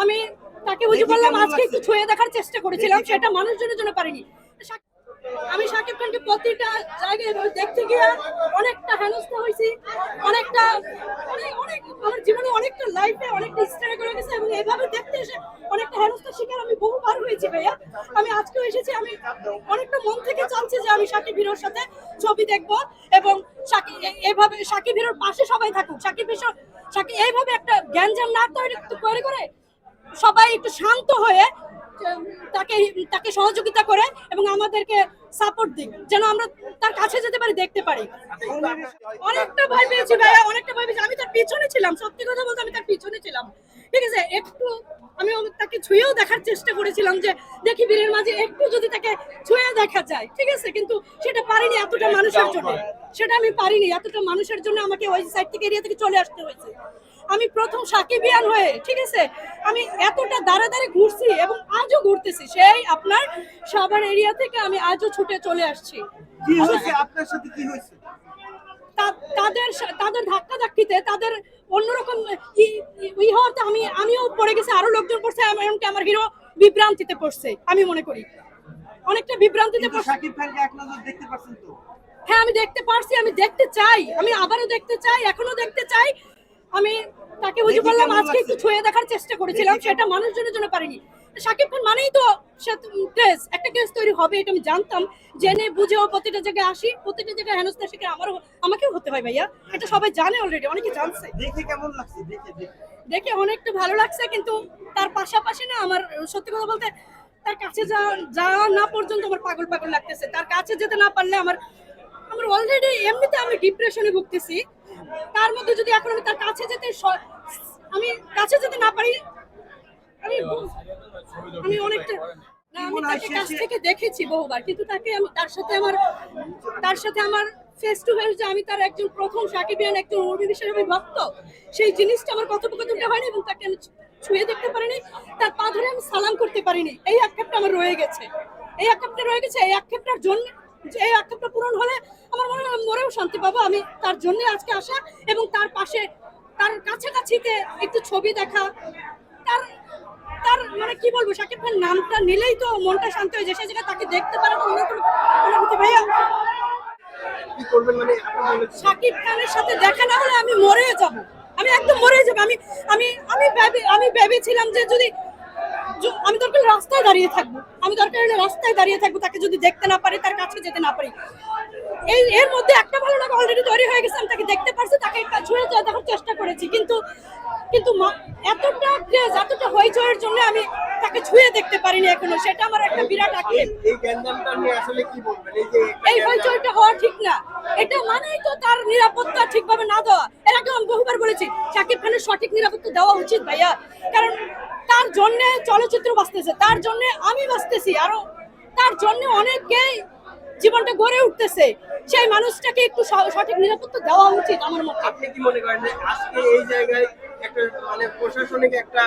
আমি তাকে বুঝে বললাম আজকে একটু ছুঁয়ে দেখার চেষ্টা করেছিলাম সেটা মানুষজনের জন্য পারিনি। আমি সাকিব খানকে প্রতিটা জায়গায় দেখতে গিয়ে অনেকটা হেনস্থা হয়েছি অনেকটা অনেক অনেক আমার জীবনে অনেকটা লাইফে অনেকটা স্ট্রাগল করে গেছে এবং এভাবে দেখতে এসে অনেকটা হেনস্থার শিকার আমি বহুবার হয়েছি ভাইয়া। আমি আজকেও এসেছি আমি অনেকটা মন থেকে চাচ্ছি যে আমি শাকিব হিরোর সাথে ছবি দেখব এবং শাকিব এ- এভাবে শাকিব হিরোর পাশে সবাই থাকুক। সাকিব হিরো সাকিব এইভাবে একটা জ্ঞানজাম না তৈরি করে করে সবাই একটু শান্ত হয়ে তাকে তাকে সহযোগিতা করে এবং আমাদেরকে সাপোর্ট দিক, যেন আমরা তার কাছে যেতে পারি, দেখতে পারি। অনেকটা ভয় পেয়েছি ভাইয়া, অনেকটা ভয় পেয়েছি। আমি তার পিছনে ছিলাম, সত্যি কথা বলতে আমি তার পিছনে ছিলাম। ঠিক আছে, একটু আমি তাকে ছুঁয়েও দেখার চেষ্টা করেছিলাম যে দেখি বীরের মাঝে একটু যদি তাকে ছুঁয়ে দেখা যায় ঠিক আছে? কিন্তু সেটা পারিনি এতটা মানুষের জন্য। সেটা আমি পারিনি এতটা মানুষের জন্য আমাকে ওই সাইড থেকে এরিয়া থেকে চলে আসতে হয়েছে। আমি প্রথম সাকিবিয়ান হয়ে ঠিক আছে? আমি এতটা দাঁড়া দাঁড়ে ঘুরছি এবং আজও ঘুরতেছি। সেই আপনার সাভার এরিয়া থেকে আমি আজও ছুটে চলে আসছি। কি হয়েছে? আপনার সাথে কি হয়েছে? তাদের তাদের ধাক্কা ধাক্কিতে তাদের অন্যরকম ই- হওয়াতে আমি আমিও পড়ে গেছি আরও লোকজন পড়ছে এমনকি আমার হিরো বিভ্রান্তিতে পড়ছে আমি মনে করি। অনেকটা বিভ্রান্তিতে পড়ছে। শাকিব খানকে এক নজর দেখতে পাচ্ছেন তো? হ্যাঁ আমি দেখতে পারছি আমি দেখতে চাই আমি আবারও দেখতে চাই এখনও দেখতে চাই। আমি তাকে বুঝে বললাম আজকে একটু ছুঁয়ে দেখার চেষ্টা করেছিলাম সেটা মানুষজনের জন্য পারিনি। শাকিব খান মানেই তো সে ক্রেজ একটা ক্রেজ তৈরি হবে এটা আমি জানতাম। জেনে বুঝেও প্রতিটা জায়গায় আসি প্রতিটা জায়গায় হেনস্থা শিখে আমারও আমাকেও হতে হয় ভাইয়া। এটা সবাই জানে অলরেডি অনেকে জানছে। দেখে কেমন লাগছে? দেখে দেখে। দেখে অনেকটা ভালো লাগছে কিন্তু তার পাশাপাশি না আমার সত্যি কথা বলতে তার কাছে যাওয়া যাওয়া না পর্যন্ত আমার পাগল পাগল লাগতেছে। তার কাছে যেতে না পারলে আমার আমার অলরেডি এমনিতে আমি ডিপ্রেশনে ভুগতেছি। তার মধ্যে যদি এখন আমি তার কাছে যেতে আমি কাছে যেতে না পারি আমি আমি অনেকটা না আমি তাকে কাছ থেকে দেখেছি বহুবার কিন্তু তাকে আমি তার সাথে আমার তার সাথে আমার ফেস টু ফেস যে আমি তার একজন প্রথম সাকিবিয়ান একজন উর্মি বিশ্বের আমি ভক্ত সেই জিনিসটা আমার কথোপকথনটা হয়নি এবং তাকে আমি ছুঁয়ে দেখতে পারিনি। তার পা ধরে আমি সালাম করতে পারিনি। এই আক্ষেপটা আমার রয়ে গেছে। এই আক্ষেপটা রয়ে গেছে। এই আক্ষেপটার জন্য যে এই আক্ষেপটা পূরণ হলে আমার মনে হয় মরেও শান্তি পাবো। আমি তার জন্য আজকে আসা এবং তার পাশে তার কাছাকাছিতে একটু ছবি দেখা তার মানে কি বলব শাকিব খান নামটা নিলেই তো মনটা শান্ত হয়ে যায়। সেই জায়গায় তাকে দেখতে পারে না অন্য কোনো অনুভূতি ভাইয়া? মানে শাকিব খানের সাথে দেখা না হলে আমি মরে যাব। আমি একদম মরে যাব। আমি আমি আমি ভেবে আমি ভেবেছিলাম যে যদি আমি দরকার রাস্তায় দাঁড়িয়ে থাকব। আমি দরকার হলে রাস্তায় দাঁড়িয়ে থাকব তাকে যদি দেখতে না পারি তার কাছে যেতে না পারি। এই এর মধ্যে একটা ভালো লাগা অলরেডি তৈরি হয়ে গেছে আমি তাকে দেখতে পারছি তাকে একটা ছুঁয়ে যা- দেখার চেষ্টা করেছি। কিন্তু কিন্তু এতটা এতটা হইচয়ের জন্য আমি তাকে ছুঁয়ে দেখতে পারিনি এখনও সেটা আমার একটা বিরাট আক্ষেপ। এই হইচইটা হওয়া ঠিক না। এটা মানেই তো তার নিরাপত্তা ঠিকভাবে না দেওয়া। এর আগে আমি বহুবার বলেছি শাকিব খানের সঠিক নিরাপত্তা দেওয়া উচিত ভাইয়া। কারণ তার জন্য চলচ্চিত্র বাঁচতেছে তার জন্য আমি বাঁচতেছি। আরও তার জন্য অনেকেই জীবনটা গড়ে উঠতেছে। সেই মানুষটাকে একটু সঠিক নিরাপত্তা দেওয়া উচিত আমার মতে। আপনি কি মনে করেন আজকে এই জায়গায় একটা মানে প্রশাসনিক একটা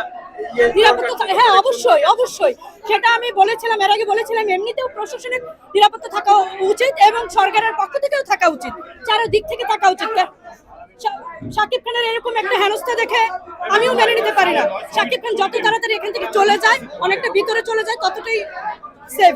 নিরাপত্তা হ্যাঁ অবশ্যই অবশ্যই। সেটা আমি বলেছিলাম, এর আগে বলেছিলাম, এমনিতেও প্রশাসনিক নিরাপত্তা থাকা উচিত এবং সরকারের পক্ষ থেকেও থাকা উচিত। চারিদিক থেকে থাকা উচিত। শাকিব খানের এরকম একটা হেনস্থা দেখে আমিও মেনে নিতে পারি না। শাকিব খান যত তাড়াতাড়ি এখান থেকে চলে যায়, অনেকটা ভিতরে চলে যায়, ততটাই সেফ